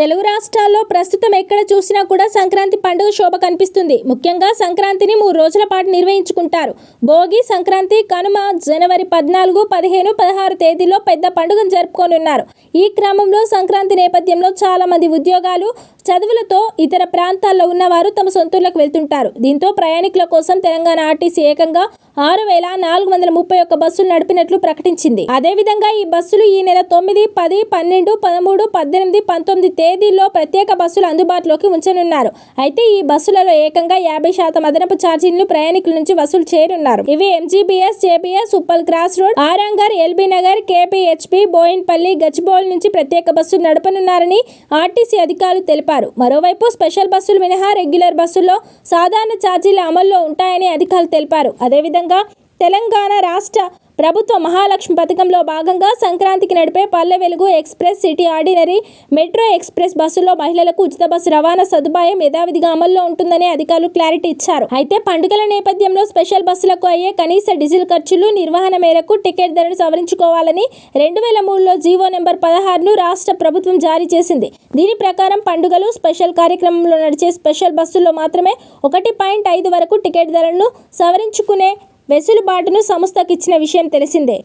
తెలుగు రాష్ట్రాల్లో ప్రస్తుతం ఎక్కడ చూసినా కూడా సంక్రాంతి పండుగ శోభ కనిపిస్తుంది. ముఖ్యంగా సంక్రాంతిని మూడు రోజుల పాటు నిర్వహించుకుంటారు. భోగి సంక్రాంతి కనుమ జనవరి పద్నాలుగు పదిహేను పదహారు తేదీలో పెద్ద పండుగను జరుపుకోనున్నారు. ఈ క్రమంలో సంక్రాంతి నేపథ్యంలో చాలా మంది ఉద్యోగాలు చదువులతో ఇతర ప్రాంతాల్లో ఉన్నవారు తమ సొంతూర్లకు వెళ్తుంటారు. దీంతో ప్రయాణికుల కోసం తెలంగాణ ఆర్టీసీ ఏకంగా ఆరు వేల నాలుగు వందల ముప్పై ఒక్క బస్సులు నడిపినట్లు ప్రకటించింది. అదేవిధంగా ఈ బస్సులు ఈ నెల తొమ్మిది పది పన్నెండు పదమూడు పద్దెనిమిది పంతొమ్మిది తేదీలో ప్రత్యేక బస్సులు అందుబాటులోకి ఉంచనున్నారు. అయితే ఈ బస్సులలో ఏకంగా యాభై శాతం అదనపు ఛార్జీలను ప్రయాణికుల నుంచి వసూలు చేయనున్నారు. ఇవి MGBS JBS Uppal cross road Aramghar LB Nagar KPHB Boinpally Gachibowli నుంచి ప్రత్యేక బస్సులు నడపనున్నారని ఆర్టీసీ అధికారులు తెలిపారు. మరోవైపు స్పెషల్ బస్సులు మినహా రెగ్యులర్ బస్సుల్లో సాధారణ ఛార్జీలు అమల్లో ఉంటాయని అధికారులు తెలిపారు. అదేవిధంగా తెలంగాణ రాష్ట్ర ప్రభుత్వ మహాలక్ష్మి పథకంలో భాగంగా సంక్రాంతికి నడిపే Palle Velugu express city ordinary metro express బస్సుల్లో మహిళలకు ఉచిత బస్సు రవాణా సదుపాయం యథావిధిగా అమల్లో ఉంటుందని అధికారులు క్లారిటీ ఇచ్చారు. అయితే పండుగల నేపథ్యంలో స్పెషల్ బస్సులకు అయ్యే కనీస డీజిల్ ఖర్చులు నిర్వహణ మేరకు టికెట్ ధరను సవరించుకోవాలని రెండు వేల మూడులో జీవో నెంబర్ పదహారును రాష్ట్ర ప్రభుత్వం జారీ చేసింది. దీని ప్రకారం పండుగలు స్పెషల్ కార్యక్రమంలో నడిచే స్పెషల్ బస్సుల్లో మాత్రమే ఒకటి పాయింట్ ఐదు వరకు టికెట్ ధరలను సవరించుకునే వెసులుబాటును సంస్థకిచ్చిన విషయం తెలిసిందే.